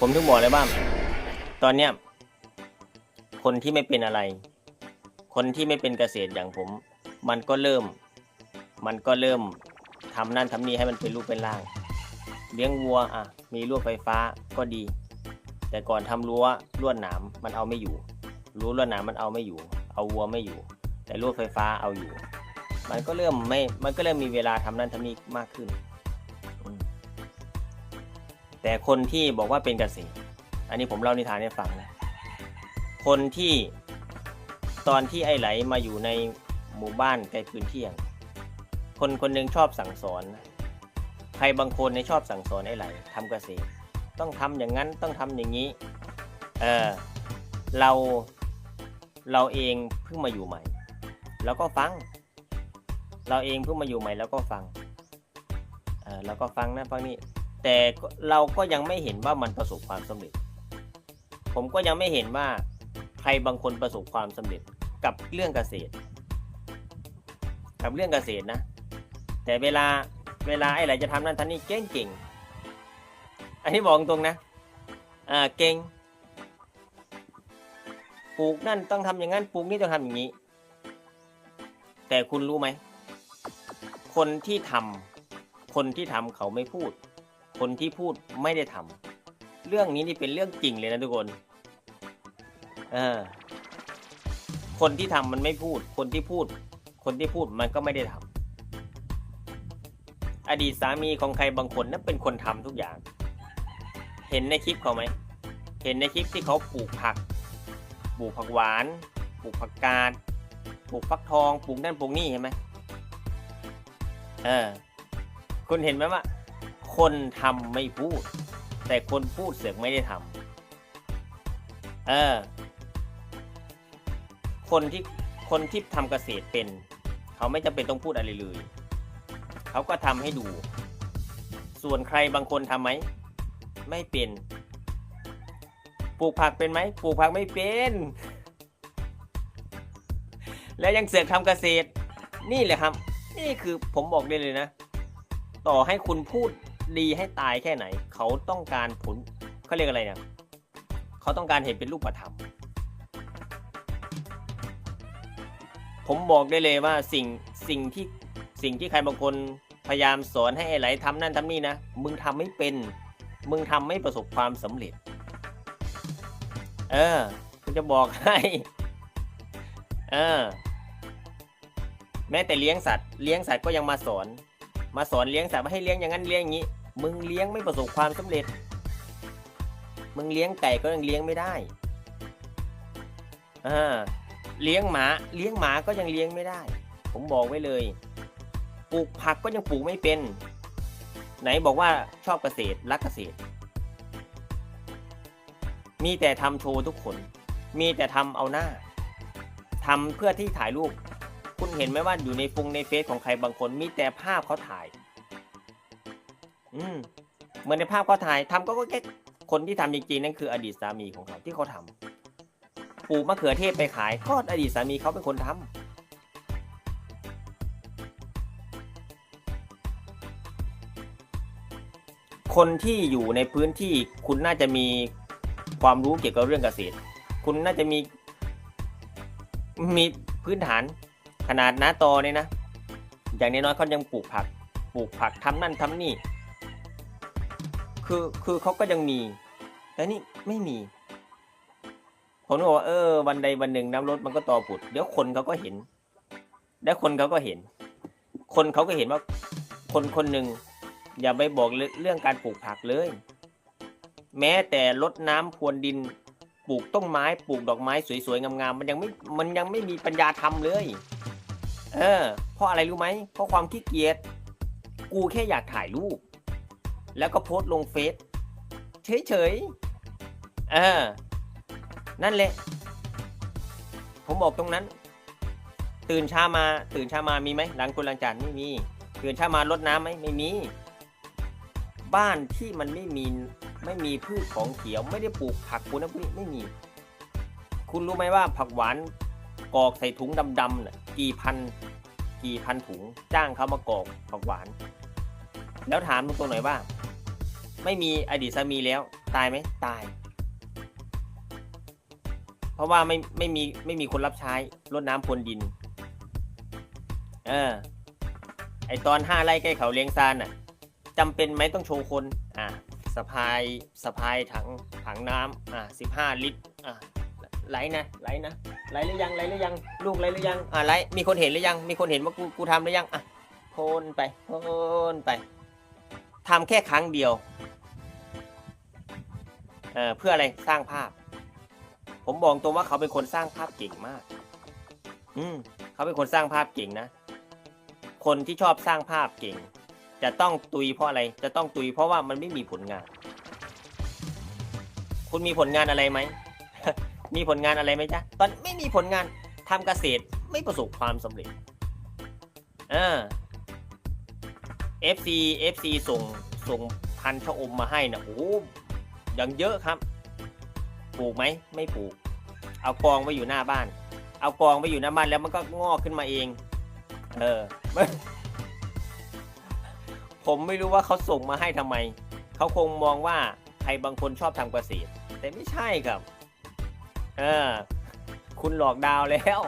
ผมถึงบอกเลยว่าตอนเนี้ยคนที่ไม่เป็นอะไร คนที่ไม่เป็นเกษตรอย่างผม มันก็เริ่ม มันก็เริ่มทำนั่นทำนี่ให้มันเป็นรูปเป็นร่าง เลี้ยงวัวอะ มีรั้วไฟฟ้าก็ดี แต่ก่อนทำรั้วลวดหนามมันเอาไม่อยู่รั้วลวดหนามมันเอาไม่อยู่ เอาวัวไม่อยู่ แต่รั้วไฟฟ้าเอาอยู่ มันก็เริ่มไม่ มันก็เริ่มมีเวลาทำนั่นทำนี่มากขึ้น แต่คนที่บอกว่าเป็นเกษตร อันนี้ผมเล่านิทานให้ฟังนะคนที่ตอนที่ไอ้ไหลมาอยู่ในหมู่บ้านใกลพื้นที่อย่างคนคนหนึ่งชอบสั่งสอนนะใครบางคนในชอบสั่งสอนไอ้ไหลทำเกษตร ต้องทำอย่างนั้นต้องทำอย่างนี้ เออเราเราเองเพิ่งมาอยู่ใหม่ แล้วก็ฟัง เราเองเพิ่งมาอยู่ใหม่แล้วก็ฟัง เออเราก็ฟังนะฟังนี่ แต่เราก็ยังไม่เห็นว่ามันประสบความสำเร็จ ผมก็ยังไม่เห็นว่าใครบางคนประสบความสำเร็จกับเรื่องเกษตร กับเรื่องเกษตรนะ แต่เวลาเวลาไอ้ไหนจะทำนั่นทำนี่เก่งเก่งๆอันนี้บอกตรงนะอ่าเก่งปลูกนั่นต้องทำอย่างนั้นปลูกนี่ต้องทำอย่างนี้ แต่คุณรู้ไหมคนที่ทำคนที่ทำเขาไม่พูด คนที่พูดไม่ได้ทำเรื่องนี้นี่เป็นเรื่องจริงเลยนะทุกคนเออคนที่ทำมันไม่พูด คนที่พูด คนที่พูดมันก็ไม่ได้ทำอดีตสามีของใครบางคนนั้นเป็นคนทำทุกอย่าง เห็นในคลิปเขาไหม เห็นในคลิปที่เขาปลูกผัก ปลูกผักหวาน ปลูกผักกาด ปลูกฟักทอง ปลูกนั่นปลูกนี่เห็นไหมเออ คุณเห็นไหมว่า คนทำไม่พูด แต่คนพูดเสือกไม่ได้ทำเออ คนที่คนที่ทำเกษตรเป็น เขาไม่จำเป็นต้องพูดอะไรเลย เขาก็ทำให้ดู ส่วนใครบางคนทำไหมไม่เป็นปลูกผักเป็นไหมปลูกผักไม่เป็น แล้วยังเสือกทำเกษตร นี่แหละครับ นี่คือผมบอกได้เลยนะ ต่อให้คุณพูด ดีให้ตายแค่ไหน เขาต้องการผลเขาเรียกอะไรเนี่ยเขาต้องการเห็นเป็นรูปธรรมผมบอกได้เลยว่าสิ่งสิ่งที่สิ่งที่ใครบางคนพยายามสอนให้ไหลทำนั่นทำนี่นะมึงทำไม่เป็น มึงทำไม่ประสบความสำเร็จ เออกูจะบอกให้เออแม้แต่เลี้ยงสัตว์ เลี้ยงสัตว์ก็ยังมาสอน มาสอนเลี้ยงสัตว์ว่ให้เลี้ยงอย่างนั้นเลี้ยงอย่างนี้ มึงเลี้ยงไม่ประสบความสำเร็จ มึงเลี้ยงไก่ก็ยังเลี้ยงไม่ได้อ่าเลี้ยงหมาเลี้ยงหมาก็ยังเลี้ยงไม่ได้ ผมบอกไว้เลย ปลูกผักก็ยังปลูกไม่เป็น ไหนบอกว่าชอบเกษตรรักเกษตร มีแต่ทำโชว์ทุกคน มีแต่ทำเอาหน้าทำเพื่อที่ถ่ายรูป คุณเห็นไหมว่าอยู่ในฟงในเฟซของใครบางคนมีแต่ภาพเขาถ่าย อืมเหมือนในภาพเขาถ่ายทำก็ก็แค่คนที่ทำจริงๆนั่นคืออดีตสามีของเขาที่เขาทำปลูกมะเขือเทศไปขายก็อดีตสามีเขาเป็นคนทำคนที่อยู่ในพื้นที่คุณน่าจะมีความรู้เกี่ยวกับเรื่องเกษตร คุณน่าจะมีมีพื้นฐาน ขนาดน้าตเนี่ยนะ อย่างน้อยๆเขายังปลูกผัก ปลูกผักทำนั่นทำนี่ คือคือเขาก็ยังมี แต่นี่ไม่มีผมก็บอกว่าเออวันใดวันหนึ่งน้ำรถมันก็ตอผุด เดี๋ยวคนเขาก็เห็น แล้วคนเขาก็เห็น คนเขาก็เห็นว่า คนคนหนึ่งอย่าไปบอกเรื่องการปลูกผักเลย แม้แต่ลดน้ำพรวนดิน ปลูกต้นไม้ ปลูกดอกไม้สวยๆงามๆมันยังไม่มันยังไม่มีปัญญาทำเลย เออ เพราะอะไรรู้ไหมเพราะความขี้เกียจ กูแค่อยากถ่ายรูป แล้วก็โพสต์ลงเฟซ เฉยๆ เออ นั่นแหละ ผมบอกตรงนั้น ตื่นเช้ามา ตื่นเช้ามามีไหมหลังคนหลังจานไม่มี ตื่นเช้ามารดน้ำไหมไม่มี บ้านที่มันไม่มี ไม่มีพืชของเขียว ไม่ได้ปลูกผักปลูกน้ำพวกนี้ไม่มี คุณรู้ไหมว่าผักหวาน กอกใส่ถุงดำๆน่ะกี่พันกี่พันถุงจ้างเขามากอกผักหวาน แล้วถามตรงๆหน่อยว่า ไม่มีอดีตสามีแล้ว ตายไหมตาย เพราะว่าไม่ไม่มีไม่มีคนรับใช้รดน้ำพรวนดิน เออ ไอตอนห้าไร่ใกล้เขาเลี้ยงซานน่ะจำเป็นไหมต้องโชว์คน อะสะพายสะพายถังถังน้ำอะสิบห้าลิตรอะ ไหลนะไหลนะไหลหรือยังไหลหรือยังลูกไหลหรือยังอะไหลมีคนเห็นหรือยัง มีคนเห็นว่ากูกูทำหรือยังอะโคนไปโคนไปทำแค่ครั้งเดียวเออเพื่ออะไรสร้างภาพ ผมบอกตรงว่าเขาเป็นคนสร้างภาพเก่งมาก อืมเขาเป็นคนสร้างภาพเก่งนะ คนที่ชอบสร้างภาพเก่ง จะต้องตุยเพราะอะไร จะต้องตุยเพราะว่ามันไม่มีผลงาน คุณมีผลงานอะไรไหม มีผลงานอะไรไหมจ๊ะ ตอนไม่มีผลงานทำเกษตรไม่ประสบความสำเร็จเออ FC FC ส่งส่งพันธุ์ชะอมมาให้นะโอ้ยังเยอะครับปลูกไหมไม่ปลูก เอากองไว้อยู่หน้าบ้าน เอากองไว้อยู่หน้าบ้านแล้วมันก็งอกขึ้นมาเอง เออ ผมไม่รู้ว่าเขาส่งมาให้ทำไม เขาคงมองว่าใครบางคนชอบทำเกษตร แต่ไม่ใช่ครับ เออ คุณหลอกดาวแล้ว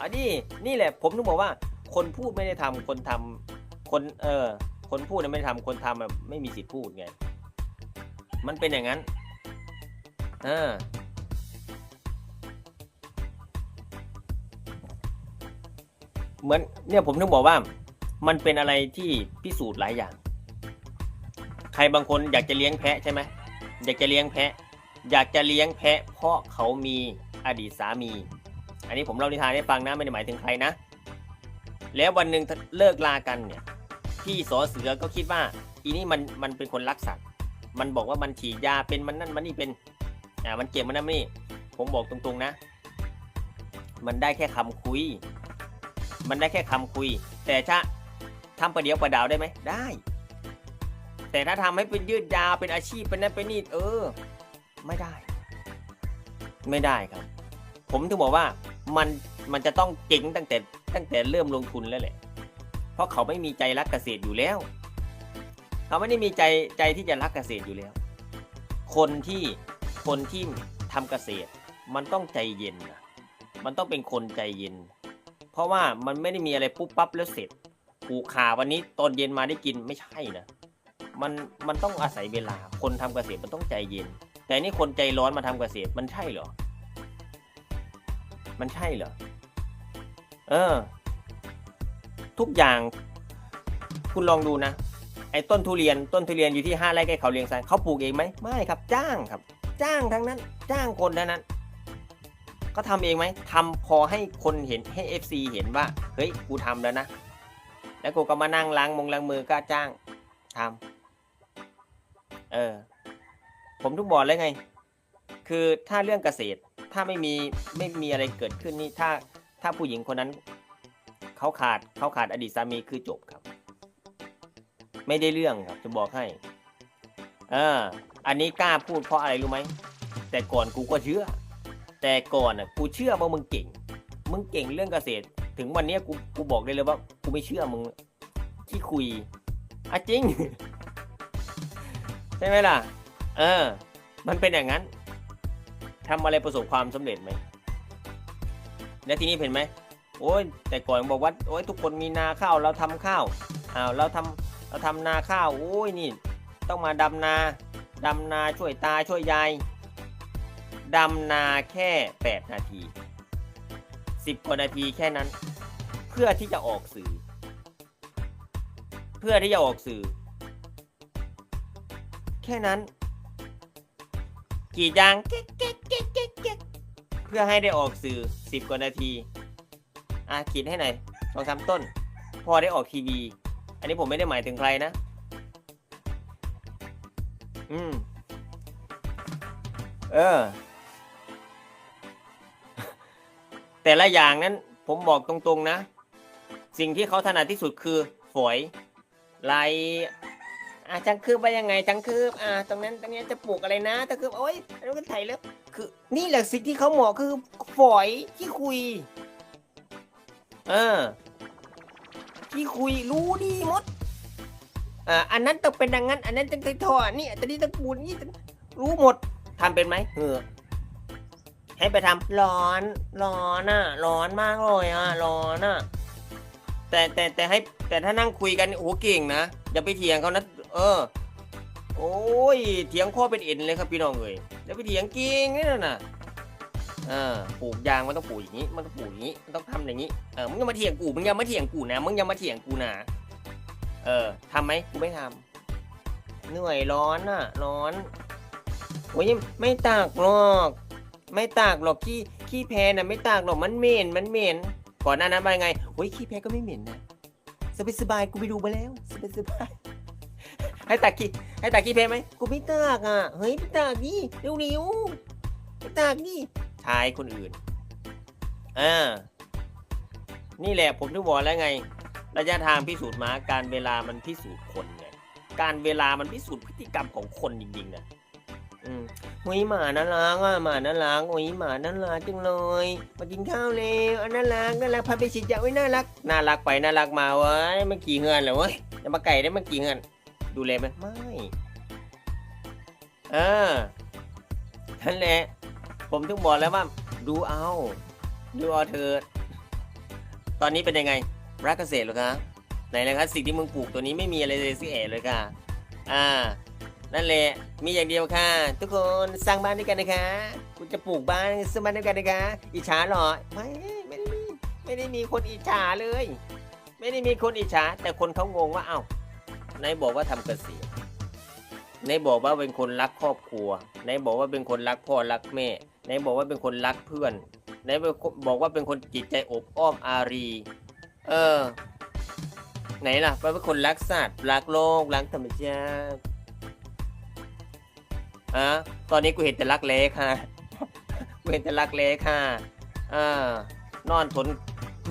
อันนี้นี่แหละ ผมถึงบอกว่า คนพูดไม่ได้ทำคนทำคนเออ คนพูดไม่ได้ทำคนทำแบบไม่มีสิทธิ์พูดไง มันเป็นอย่างนั้นเออเหมือนเนี่ยผมถึงบอกว่า มันเป็นอะไรที่พิสูจน์หลายอย่าง ใครบางคนอยากจะเลี้ยงแพะใช่ไหมอยากจะเลี้ยงแพะ อยากจะเลี้ยงแพะเพราะเขามีอดีตสามี อันนี้ผมเล่านิทานให้ฟังนะไม่ได้หมายถึงใครนะ แล้ววันหนึ่งเลิกลากันเนี่ยพี่สอเสือก็คิดว่า อีนี่มันมันเป็นคนรักสัตว์ มันบอกว่ามันฉีดยาเป็นมันนั่นมันนี่เป็นอ่ามันเจ็บมันนั่นมันนี่ ผมบอกตรงๆนะ มันได้แค่คำคุย มันได้แค่คำคุย แต่ถ้าทำประเดี๋ยวประดาวได้ไหมได้ แต่ถ้าทำให้เป็นยืดยาวเป็นอาชีพเป็นนั่นเป็นนี่เออ ไม่ได้ ไม่ได้ครับ ผมถึงบอกว่ามันมันจะต้องเก่งตั้งแต่ตั้งแต่เริ่มลงทุนแล้วแหละ เพราะเขาไม่มีใจรักเกษตรอยู่แล้ว เขาไม่ได้มีใจใจที่จะรักเกษตรอยู่แล้ว คนที่คนที่ทำเกษตร มันต้องใจเย็นนะมันต้องเป็นคนใจเย็น เพราะว่ามันไม่ได้มีอะไรปุ๊บปั๊บแล้วเสร็จปลูกขาวันนี้ตอนเย็นมาได้กินไม่ใช่นะ มันมันต้องอาศัยเวลา คนทำเกษตรมันต้องใจเย็น แต่นี่คนใจร้อนมาทำเกษตรมันใช่เหรอ มันใช่เหรอ เออ ทุกอย่าง คุณลองดูนะ ไอ้ต้นทุเรียนต้นทุเรียนอยู่ที่ห้าไร่ใกล้เขาเลียงซานเขาปลูกเองไหมไม่ครับ จ้างครับ จ้างทั้งนั้น จ้างคนเท่านั้น ก็ทำเองไหมทำพอให้คนเห็นให้ FC เห็นว่า เฮ้ย กูทำแล้วนะ แล้วกูก็มานั่งล้างมงล้างมือก็จ้างทำเออ ผมทุกบอกแล้วไง คือถ้าเรื่องเกษตรถ้าไม่มีไม่มีอะไรเกิดขึ้นนี่ถ้าถ้าผู้หญิงคนนั้นเขาขาดเขาขาดอดีตสามีคือจบครับ ไม่ได้เรื่องครับ จะบอกให้เอออันนี้กล้าพูดเพราะอะไรรู้ไหมแต่ก่อนกูก็เชื่อ แต่ก่อนอะกูเชื่อว่ามึงเก่ง มึงเก่งเรื่องเกษตร ถึงวันนี้กูกูบอกได้เลยว่ากูไม่เชื่อมึงที่คุยอะจริงใช่ไหมล่ะ เออ มันเป็นอย่างนั้นทำอะไรประสบความสำเร็จไหม แล้วทีนี้เห็นไหม โอ้ย แต่ก่อนบอกว่า โอ้ยทุกคนมีนาข้าว เราทำข้าว อ้าว เราทำเราทำนาข้าว โอ้ย นี่ ต้องมาดำนาดำนาช่วยตาช่วยยายดำนาแค่ 8 นาที 10กว่านาทีแค่นั้น เพื่อที่จะออกสื่อ เพื่อที่จะออกสื่อ แค่นั้น กรีดยางเก๊กเก๊กเก๊กเก๊กเก๊กเพื่อให้ได้ออกสื่อ 10 กว่านาที อะขีดให้หน่อยลองทำต้น พอได้ออกทีวี อันนี้ผมไม่ได้หมายถึงใครนะ อืม เออ แต่ละอย่างนั้นผมบอกตรงๆนะ สิ่งที่เขาถนัดที่สุดคือ ฝอย ลาย อะจังคืบไปยังไงจังคืบอะตรงนั้นตรงนี้จะปลูกอะไรนะจังคืบโอ้ยแล้วก็ไถแล้วคือ นี่แหละสิ่งที่เขาเหมาะคือฝอยที่คุยเออที่คุยรู้ดีหมดอ่าอันนั้นต้องเป็นดังนั้น อันนั้นต้องท่อนี่อันนี้ต้องปูนนี่รู้หมดทำเป็นไหมเออให้ไปทำร้อนร้อนอะร้อนมากเลยอะร้อนอะแต่แต่แต่ให้แต่ถ้านั่งคุยกันโอ้เก่งนะอย่าไปเถียงเขานะ เออ โอ้ยเถียงข้อเป็นเอ็นเลยครับพี่น้องเอ้ยอย่าไปเถียงเก่งนี่น่ะเออปลูกยางมันต้องปลูกอย่างนี้ มันต้องปลูกอย่างนี้ มันต้องทำอย่างนี้ เออ มึงอย่ามาเถียงกู มึงอย่ามาเถียงกูนะ มึงอย่ามาเถียงกูนะ เออทำไหมกูไม่ทำเหนื่อยร้อนอะ ร้อน โอ้ยไม่ตากหรอก ไม่ตากหรอกขี้ขี้แพน่ะไม่ตากหรอก มันเหม็น มันเหม็น ก่อนหน้านั้นไปไงโอ้ยขี้แพ้ก็ไม่เหม็นนะสบายสบายกูไปดูมาแล้วสบายสบาย ให้ตากขี้ให้ตากขี้แพ้ไหมกูไม่ตากอะเฮ้ยไปตากดิเร็วเร็วๆไปตากดิชายคนอื่นอ่านี่แหละผมถึงบอกแล้วไง ระยะทางพิสูจน์ม้าการเวลามันพิสูจน์คนไงการเวลามันพิสูจน์พฤติกรรมของคนจริงๆนะอืมโอ้ยหมาน่ารักอะหมาน่ารักโอ้ยหมาน่ารักจังเลยมากินข้าวเร็วอะน่ารักน่ารักพาไปฉีดยาไว้ยน่ารักน่ารักไปน่ารักมาเว้ยมันกี่เงินเหรอเว้ยจะมาไก่ได้มันกี่เงิน ดูแลไหมไม่เออนั่นแหละ ผมถึงบอกแล้วว่า ดูเอา ดูเอาเถิด ตอนนี้เป็นยังไง รักเกษตรเหรอคะไหนนะครับสิ่งที่มึงปลูกตัวนี้ไม่มีอะไรเลยสิเอ๋เลยค่ะ อ่า นั่นแหละ มีอย่างเดียวค่ะ ทุกคนสร้างบ้านด้วยกันนะคะคุณจะปลูกบ้านสร้างบ้านด้วยกันนะคะ อิจฉาเหรอ ไม่ไม่ได้มีไม่ได้มีคนอิจฉาเลย ไม่ได้มีคนอิจฉา แต่คนเขางงว่าเอ้า ไหนบอกว่าทำเกษตรไหนบอกว่าเป็นคนรักครอบครัวไหนบอกว่าเป็นคนรักพ่อรักแม่ไหนบอกว่าเป็นคนรักเพื่อนไหนบอกว่าเป็นคนจิตใจอบอ้อมอารี เออ ไหนล่ะว่าเป็นคนรักสัตว์รักโลกรักธรรมชาติอะตอนนี้กูเห็นแต่รักเล็กค่ะกูเห็นแต่รักเล็กค่ะอ่านอนทน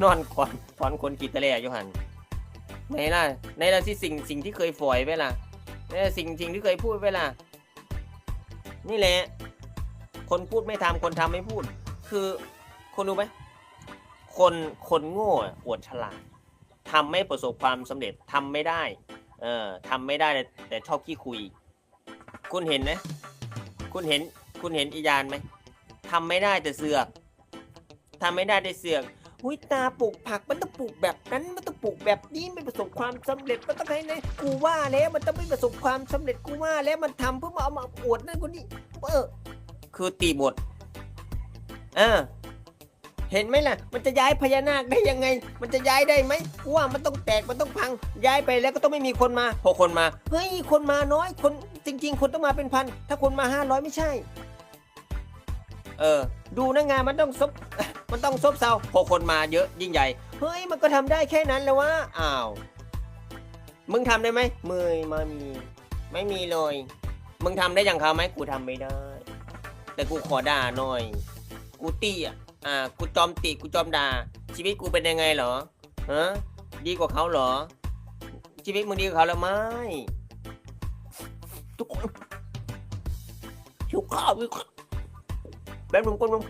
นอนขอนถอนคนกีตะแลอยู่หัน ไหนล่ะไหนล่ะที่สิ่งสิ่งที่เคยฝอยไว้ล่ะไหนล่ะสิ่งสิ่งที่เคยพูดไว้ล่ะ นี่แหละ คนพูดไม่ทำคนทำไม่พูด คือคนรู้ไหมคนคนโง่อวดฉลาดทำไม่ประสบความสำเร็จทำไม่ได้ เออทำไม่ได้แต่แต่ชอบขี้คุย คุณเห็นไหมคุณเห็นคุณเห็นอียานไหมทำไม่ได้แต่เสือกทำไม่ได้แต่เสือก หุยตาปลูกผักมันต้องปลูกแบบนั้นมันต้องปลูกแบบนี้ไม่ประสบความสำเร็จมันต้องให้ในกูว่าแล้วมันต้องไม่ประสบความสำเร็จกูว่าแล้วมันทำเพื่อมาเอามาอวดนั่นคนนี้เออคือตีบทเออเห็นไหมล่ะ มันจะย้ายพญานาคได้ยังไง มันจะย้ายได้ไหมกูว่ามันต้องแตก มันต้องพัง ย้ายไปแล้วก็ต้องไม่มีคนมาพอคนมา เฮ้ย คนมาน้อย คนจริง ๆ คนต้องมาเป็นพัน ถ้าคนมาห้าร้อยไม่ใช่ เออ ดูนะงานมันต้องซบ มันต้องซบเซาพอคนมาเยอะยิ่งใหญ่ เฮ้ยมันก็ทำได้แค่นั้นแล้ววะอ้าว มึงทำได้ไหมมือมามี ไม่มีเลย มึงทำได้อย่างเขาไหมกูทำไม่ได้ แต่กูขอด่าหน่อย กูตีอะอ่า กูจอมติกูจอมด่า ชีวิตกูเป็นยังไงเหรอฮะดีกว่าเขาเหรอ ชีวิตมึงดีกว่าเขาแล้วไหมทุกคนหิวข้าวหิวข้าว แป๊บนึงก่อนมึง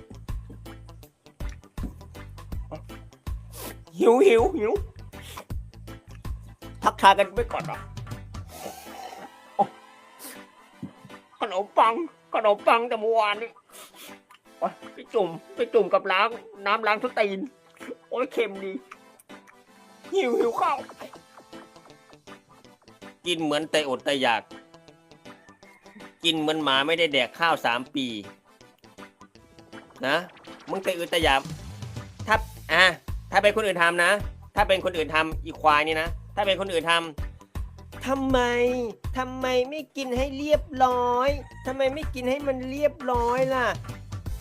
หิวหิวหิวทักทายกันไปก่อนเหรอโอ้ขนมปังขนมปังแต่เมื่อวานนี้โอ๊ยไปจุ่มไปจุ่มกับล้างน้ำล้างทุกตีน โอ้ยเค็มดี หิวหิวข้าวกินเหมือนแต่อดแต่อยาก กินเหมือนหมาไม่ได้แดกข้าวสามปี นะมึงแต่อึดแต่อยากถ้าอะถ้าเป็นคนอื่นทำนะ ถ้าเป็นคนอื่นทำอีควายนี่นะ ถ้าเป็นคนอื่นทำทำไมทำไมไม่กินให้เรียบร้อยทำไมไม่กินให้มันเรียบร้อยล่ะ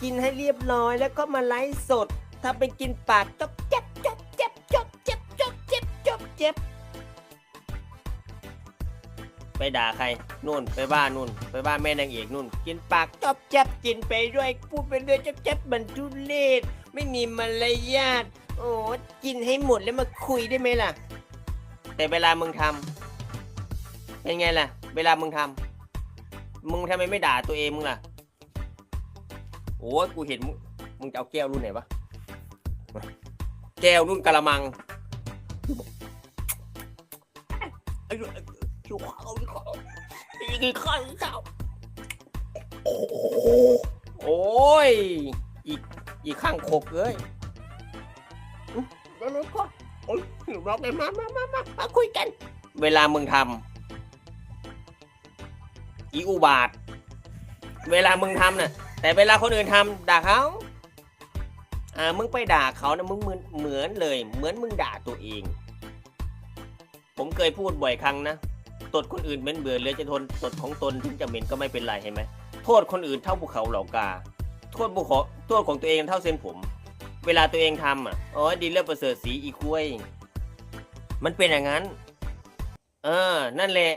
กินให้เรียบร้อยแล้วก็มาไลฟ์สด ถ้าไปกินปากจบเจ็บจบเจ็บจบเจ็บจบเจ็บจบเจ็บ ไปด่าใครนู่นไปบ้านนู่น ไปบ้านแม่นางเอกนู่น กินปากจอบเจ็บกินไปด้วยพูดไปด้วยจบเจ็บมันทุเลศไม่มีมารยาทโอ้กินให้หมดแล้วมาคุยได้ไหมล่ะ แต่เวลามึงทำเป็นไงล่ะ เวลามึงทำมึงทำไมไม่ด่าตัวเองมึงล่ะโอ้กูเห็นมึงจะเอาแก้วรุ่นไหนวะแก้วรุ่นกะละมังไอ้ หิวข้าวหิวข้าวกินข้าวกินข้าวโอ้โหโอ้ย อีก อีกข้างขกเลยอื้อเดี๋ยวๆก่อนโอ้ยหิวร้องเลยมามามามามาคุยกัน เวลามึงทำอีอุบาท เวลามึงทำน่ะ แต่เวลาคนอื่นทำด่าเขาอ่า มึงไปด่าเขานะมึงเหมือนเหมือนเลย เหมือนมึงด่าตัวเอง ผมเคยพูดบ่อยครั้งนะ ตดคนอื่นเหม็นเบื่อเลยจะทนตดของตนถึงจะเหม็นก็ไม่เป็นไรเห็นไหมโทษคนอื่นเท่าภูเขาเหล่ากา โทษภูเขาโทษของตัวเองเท่าเส้นผม เวลาตัวเองทำอะอ๋อดีเลิศประเสริฐสีอีคุยมันเป็นอย่างนั้น เออ นั่นแหละ